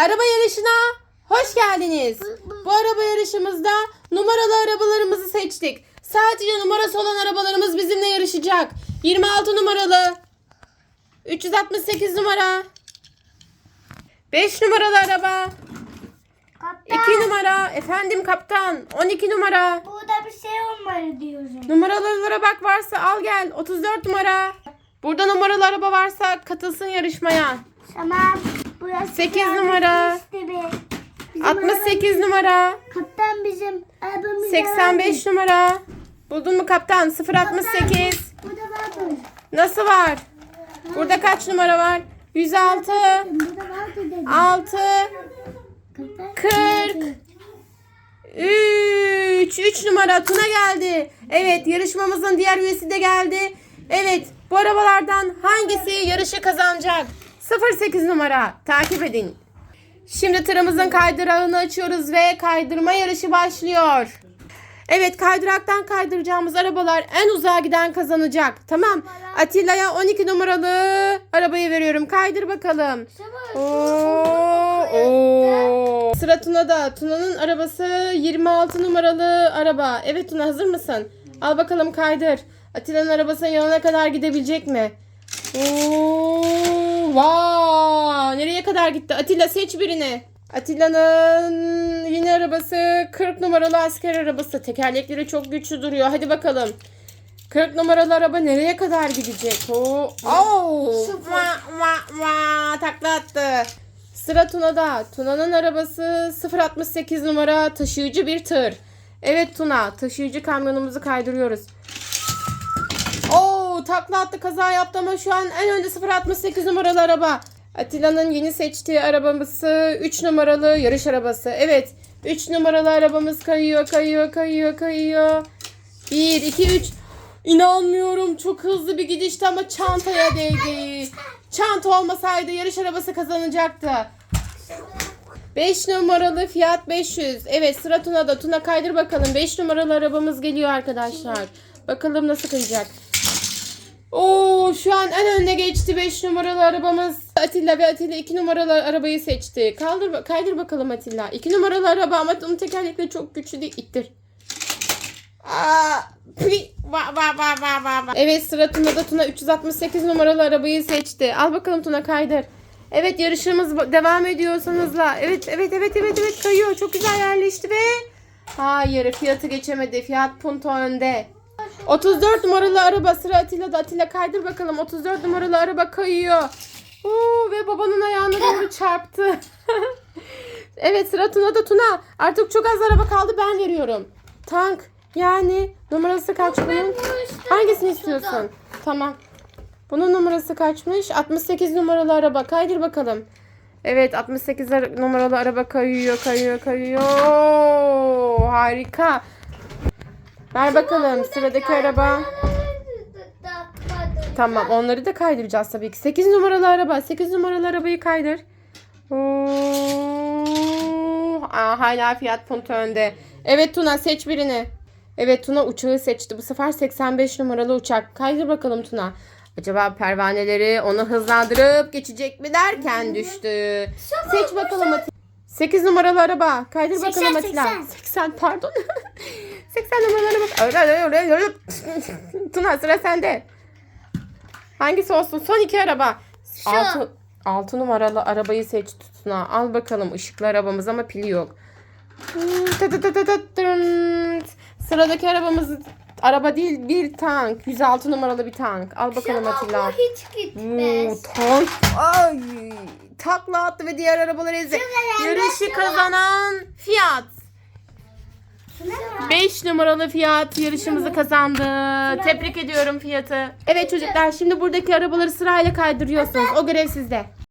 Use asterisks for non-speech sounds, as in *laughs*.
Araba yarışına hoş geldiniz. Bu araba yarışımızda numaralı arabalarımızı seçtik. Sadece numarası olan arabalarımız bizimle yarışacak. 26 numaralı, 368 numara, 5 numaralı araba, 2 Kaptan. numara, efendim kaptan, 12 numara. Burada bir şey olmalı diyorum. Numaralara bak varsa al gel, 34 numara. Burada numaralı araba varsa katılsın yarışmaya. Tamam. Burası Sekiz kıyafet numara. liste bir. Bizim 68 numara. arabamız- Kaptan bizim arabamız 85 numara. Buldun mu kaptan? 068. Burada vardır. Nasıl var? Burada kaç numara var? 106. Burada vardır dedim. 6. Kaptan. 40. 3. 3 numara Tuna geldi. Evet yarışmamızın diğer üyesi de geldi. Evet bu arabalardan hangisi yarışı kazanacak? 08 numara takip edin. Şimdi tırımızın kaydırağını açıyoruz ve kaydırma yarışı başlıyor. Evet kaydıraktan kaydıracağımız arabalar en uzağa giden kazanacak. Tamam. Atilla'ya 12 numaralı arabayı veriyorum. Kaydır bakalım. Oo, oo. Sıra Tuna'da. Tuna'nın arabası 26 numaralı araba. Evet Tuna hazır mısın? Al bakalım kaydır. Atilla'nın arabasının yanına kadar gidebilecek mi? Oo, vay! Nereye kadar gitti? Atilla seç birini. Atilla'nın yeni arabası 40 numaralı asker arabası. Tekerlekleri çok güçlü duruyor. Hadi bakalım. 40 numaralı araba nereye kadar gidecek? Oo. Oo. Vah, vah, vah. Takla attı. Sıra Tuna'da. Tuna'nın arabası 068 numara taşıyıcı bir tır. Evet Tuna, taşıyıcı kamyonumuzu kaydırıyoruz. Takla attı kaza yaptı ama şu an en önde 068 numaralı araba. Atilla'nın yeni seçtiği arabası 3 numaralı yarış arabası. Evet, 3 numaralı arabamız kayıyor, kayıyor, kayıyor, kayıyor. 1, 2, 3. İnanmıyorum çok hızlı bir gidişti ama çantaya değdi. Çanta olmasaydı yarış arabası kazanacaktı. 5 numaralı Fiat 500. Evet sıra Tuna'da. Tuna kaydır bakalım. 5 numaralı arabamız geliyor arkadaşlar. Bakalım nasıl kayacak. Oo şu an en önüne geçti 5 numaralı arabamız. Atilla ve Atilla 2 numaralı arabayı seçti. Kaldır kaydır bakalım Atilla. 2 numaralı araba ama onun tekerlekleri çok güçlü değil. İttir. Aa, pi, va, va, va, va, va, va. Evet sıra Tuna'da Tuna 368 numaralı arabayı seçti. Al bakalım Tuna kaydır. Evet yarışımız devam ediyor hızla. Evet evet evet evet evet kayıyor. Çok güzel yerleşti ve hayır fiyatı geçemedi. Fiyat Punto önde. 34 numaralı araba sıra Atilla'da. Atilla kaydır bakalım. 34 numaralı araba kayıyor. Oo, ve babanın ayağına doğru çarptı. *laughs* evet sıra Tuna'da Tuna. Artık çok az araba kaldı ben veriyorum. Tank yani numarası kaç bunun? Hangisini istiyorsun? Tamam. Bunun numarası kaçmış? 68 numaralı araba. Kaydır bakalım. Evet 68 ar- numaralı araba kayıyor, kayıyor, kayıyor. Harika. Ver bakalım sıradaki araba. Tamam onları da kaydıracağız tabii ki. 8 numaralı araba. 8 numaralı arabayı kaydır. Oo, Aa, hala fiyat punto önde. Evet Tuna seç birini. Evet Tuna uçağı seçti. Bu sefer 85 numaralı uçak. Kaydır bakalım Tuna. Acaba pervaneleri onu hızlandırıp geçecek mi derken düştü. Seç bakalım Atilla. 8 numaralı araba. Kaydır 80, bakalım Atilla. 80. 80 pardon. *laughs* 80 numaralı araba. Öyle, öyle, öyle, öyle. Tuna sıra sende. Hangisi olsun? Son iki araba. Şu. 6 6 numaralı arabayı seç Tuna. Al bakalım ışıklı arabamız ama pili yok. Sıradaki arabamız araba değil bir tank. 106 numaralı bir tank. Al bakalım Atilla. hiç Oo, gitmez. tank. Ay, takla attı ve diğer arabaları ezdi. Yarışı kazanan Fiat. 5 numaralı Fiat yarışımızı kazandı. Tebrik ediyorum Fiat'ı. Evet çocuklar şimdi buradaki arabaları sırayla kaydırıyorsunuz. O görev sizde.